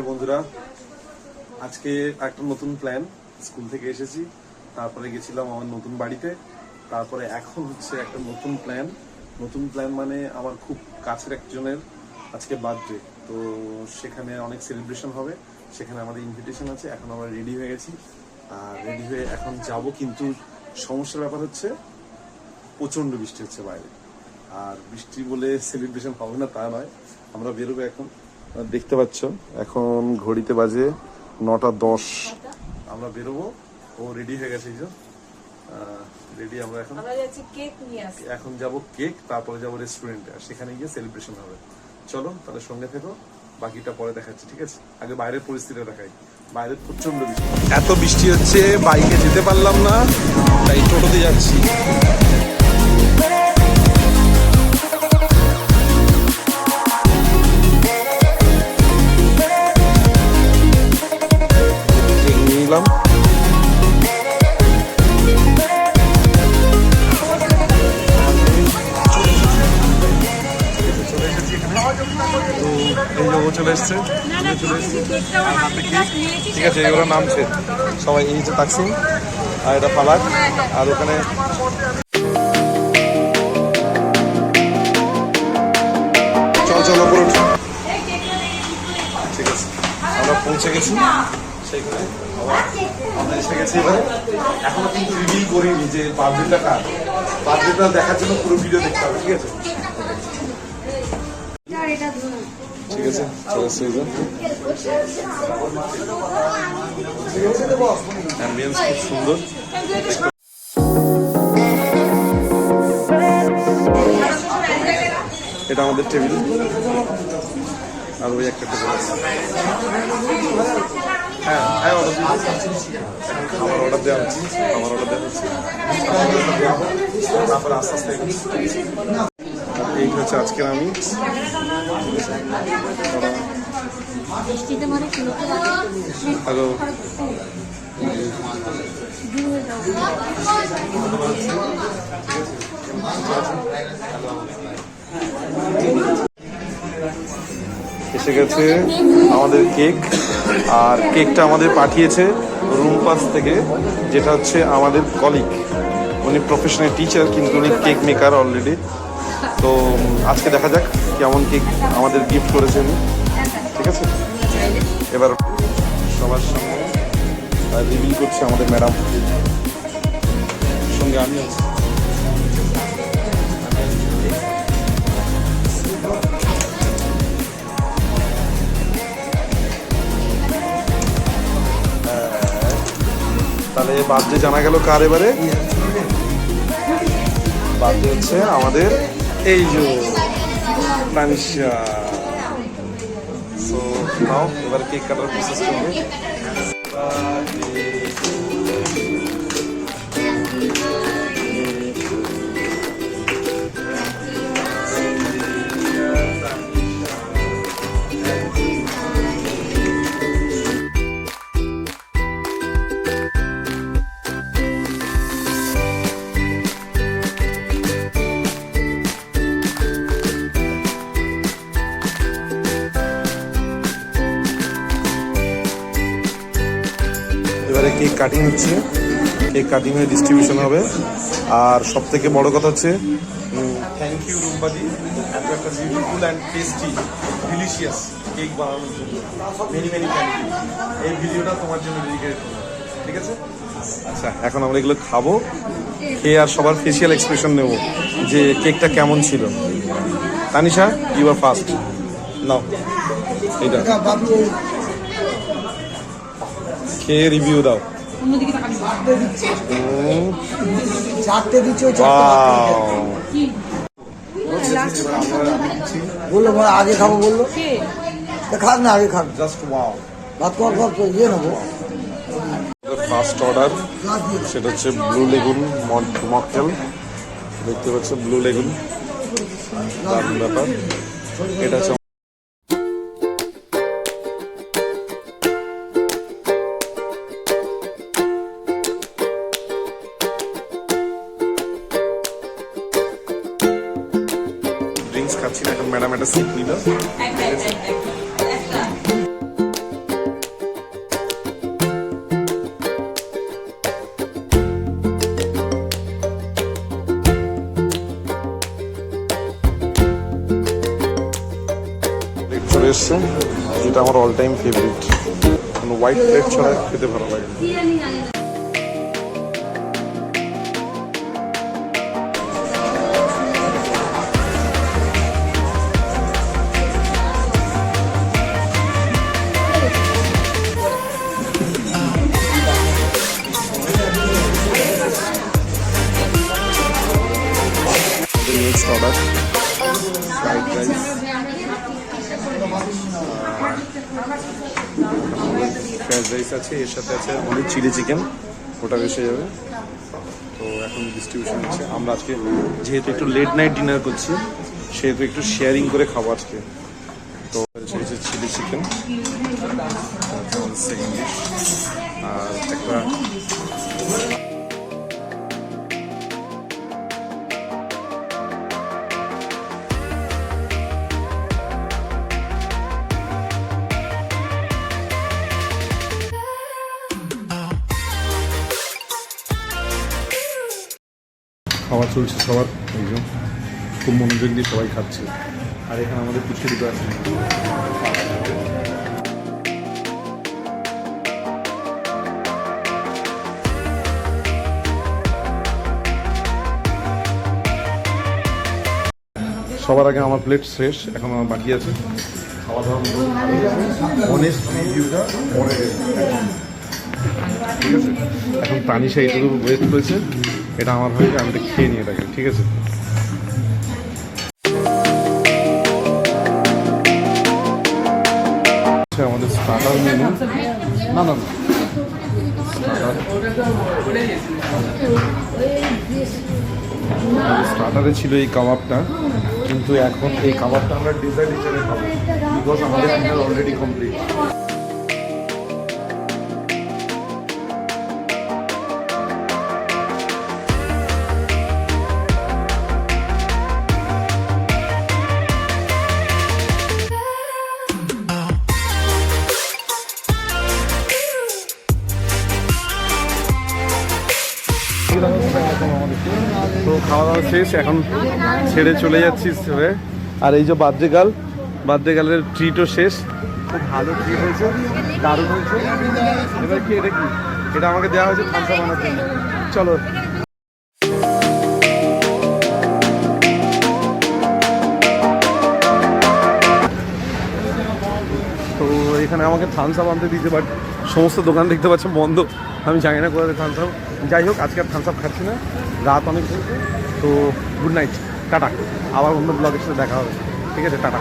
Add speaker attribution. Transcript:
Speaker 1: High বন্ধুরা, আজকে একটা নতুন প্ল্যান স্কুল থেকে এসেছি, তারপরে গেছিলাম আমার নতুন বাড়িতে, তারপরে এখন হচ্ছে একটা নতুন প্ল্যান নতুন প্ল্যান মানে আমার খুব কাছের একজনের আজকে বার্থডে তো সেখানে অনেক সেলিব্রেশন হবে, সেখানে আমাদের ইনভিটেশন আছে, এখন আমরা রেডি হয়ে গেছি, আর রেডি হয়ে এখন যাব, কিন্তু সমস্যার ব্যাপার হচ্ছে প্রচণ্ড বৃষ্টি হচ্ছে বাইরে, আর বৃষ্টি বলে সেলিব্রেশন হবে না তা নয়, আমরা বেরোবো এখন। দেখতে পাচ্ছ এখন ঘড়িতে বাজে নটা দশ। আমরা বেরোবো। ও রেডি হয়ে গেছে যে। রেডি আমরা এখন। এখন যাব কেক তারপরে যাব রেস্টুরেন্টে আর সেখানে গিয়ে সেলিব্রেশন হবে। চলো তাহলে সঙ্গে থেকো। বাকিটা পরে দেখাচ্ছি ঠিক আছে? আগে বাইরের পরিস্থিতিটা দেখাই। বাইরে প্রচণ্ড বৃষ্টি। এত বৃষ্টি হচ্ছে বাইকে যেতে পারলাম না। তাই টোটোতে যাচ্ছি। নিলাম চলে ঠিক আছে এগুলো নামছে সবাই, এই যে তাকসিম আর এটা পালাক। আর ওখানে চল চল ঠিক আছে, আমরা পৌঁছে গেছি। এসে এবারে। এখনও কিন্তু রিভিল করিনি যে বার্থডেটা কার। দেখার জন্য পুরো ভিডিও দেখতে হবে, ঠিক আছে? ঠিক আছে খুব সুন্দর। এটা আমাদের টেবিল আর ওই একটা টেবিল হ্যাঁ হ্যাঁ অর্ডার আমার অর্ডার দেওয়া হচ্ছে, আমার অর্ডার দেওয়া হচ্ছে। তারপরে আস্তে আস্তে এই হচ্ছে আজকের আমি। হ্যালো। এসে গেছে আমাদের কেক। আর কেকটা আমাদের পাঠিয়েছে রুম পাস থেকে, যেটা হচ্ছে আমাদের কলিগ উনি প্রফেশনাল টিচার কিন্তু উনি কেক মেকার অলরেডি তো, আজকে দেখা যাক কেমন কেক আমাদের গিফট করেছে উনি। ঠিক আছে? এবার সবার সামনে রিভিল করছে আমাদের ম্যাডাম সঙ্গে আমি আছি। তাহলে বার্থডে জানা গেল কার এবারে? বার্থডে হচ্ছে আমাদের এই যে সো এবার কেক কাটার প্রসেস চলবে কাটিং হচ্ছে। কেক কাটিং হয়ে ডিস্ট্রিবিউশন হবে। আর সব থেকে বড় কথা হচ্ছে থ্যাংক ইউ রুম্বাদি এত একটা beautiful and tasty delicious cake বানানোর জন্য। মেনি মেনি থ্যাংক ইউ এই ভিডিওটা তোমার জন্য ডেডিকেটেড ঠিক আছে? আচ্ছা এখন আমরা এগুলো খাব। খেয়ে আর সবার ফেসিয়াল এক্সপ্রেশন নেব যে কেকটা কেমন ছিল। Tanisha you are first now এটা খেয়ে রিভিউ দাও।
Speaker 2: চারটে দিচ্ছে। ওই বলল। মনে আগে খাব বলল। খাক না আগে খাক।
Speaker 1: জাস্ট ওয়াও
Speaker 2: ভাত খাওয়ার পর ইয়ে নেব।
Speaker 1: ফার্স্ট অর্ডার সেটা হচ্ছে ব্লু লেগুন মকটেল দেখতে পাচ্ছ ব্লু লেগুন দারুণ ব্যাপার। এটা হচ্ছে নুডলস খাচ্ছি না এখন ম্যাডাম একটা সিট নিল চলে যেটা আমার all time favourite white plate ছাড়া খেতে ভালো লাগে order fried rice fried rice আছে, এর সাথে আছে অনেক চিলি চিকেন ওটা এসে যাবে। তো এখন ডিস্ট্রিবিউশন হচ্ছে। আমরা আজকে যেহেতু একটু লেট নাইট ডিনার করছি, সেহেতু একটু শেয়ারিং করে খাব আজকে। তো হচ্ছে চিলি চিকেন আর একটা খাওয়া চলছে সবার একজন খুব মনোযোগ দিয়ে সবাই খাচ্ছে। আর এখানে আমাদের পুচকে দুটো আছে সবার আগে আমার প্লেট শেষ, এখন আমার বাকি আছে। খাওয়া দাওয়া। ঠিক আছে? এখন তানিশা এইটুকু ওয়েস্ট করেছে এটা আমার হয়ে আমি এটা খেয়ে নিয়ে এটাকে ঠিক আছে? আচ্ছা, আমাদের স্টার্টার মেনু না না স্টার্টারে ছিল এই কাবাবটা কিন্তু এখন এই কাবাবটা আমরা ডিজাইন হিসেবে খাব বিকজ আমাদের অলরেডি কমপ্লিট খাওয়া শেষ এখন ছেড়ে চলে যাচ্ছি হয়ে আর এই যে বার্থডে গাল গালের ট্রিটও শেষ। খুব ভালো ট্রিট হয়েছে, দারুণ হয়েছে। এবার কি, এটা কি? এটা আমাকে দেওয়া হয়েছে থামসা বানাতে চলো এখানে আমাকে থামস আপ আনতে দিতে বাট সমস্ত দোকান দেখতে পাচ্ছে বন্ধ। আমি জানি না কোথায় থামস আপ। যাই হোক, আজকে আর থামস আপ খাচ্ছি না। রাত অনেক হয়েছে, তো গুড নাইট টাটা। আবার অন্য ব্লগের সাথে দেখা হবে। ঠিক আছে, টাটা।